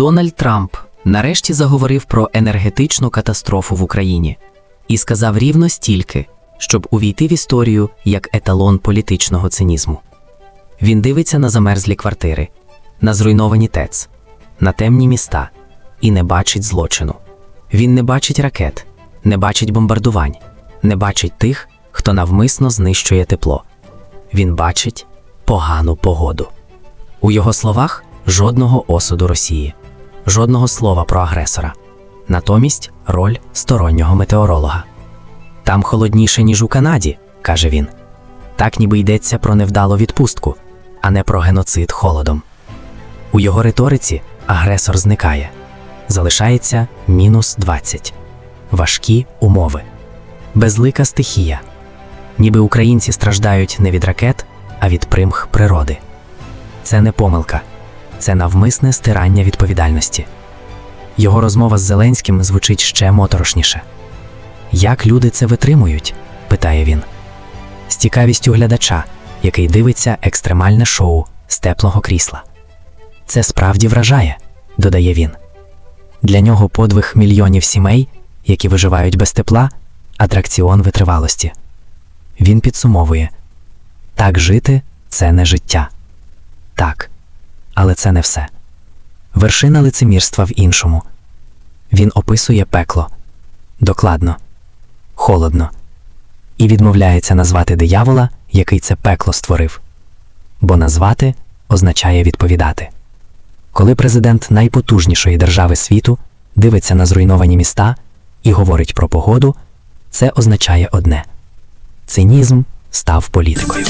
Дональд Трамп нарешті заговорив про енергетичну катастрофу в Україні і сказав рівно стільки, щоб увійти в історію як еталон політичного цинізму. Він дивиться на замерзлі квартири, на зруйновані ТЕЦ, на темні міста і не бачить злочину. Він не бачить ракет, не бачить бомбардувань, не бачить тих, хто навмисно знищує тепло. Він бачить погану погоду. У його словах жодного осуду Росії, жодного слова про агресора. Натомість роль стороннього метеоролога. Там холодніше, ніж у Канаді, каже він. Так ніби йдеться про невдалу відпустку, а не про геноцид холодом. У його риториці агресор зникає. Залишається мінус 20. Важкі умови. Безлика стихія. Ніби українці страждають не від ракет, а від примх природи. Це не помилка, це навмисне стирання відповідальності. Його розмова з Зеленським звучить ще моторошніше. Як люди це витримують? питає він. З цікавістю глядача, який дивиться екстремальне шоу з теплого крісла. Це справді вражає, додає він. Для нього подвиг мільйонів сімей, які виживають без тепла, атракціон витривалості. Він підсумовує: так жити це не життя. Так, але це не все. Вершина лицемірства в іншому. Він описує пекло докладно, холодно, і відмовляється назвати диявола, який це пекло створив. Бо назвати означає відповідати. Коли президент найпотужнішої держави світу дивиться на зруйновані міста і говорить про погоду, це означає одне: цинізм став політикою.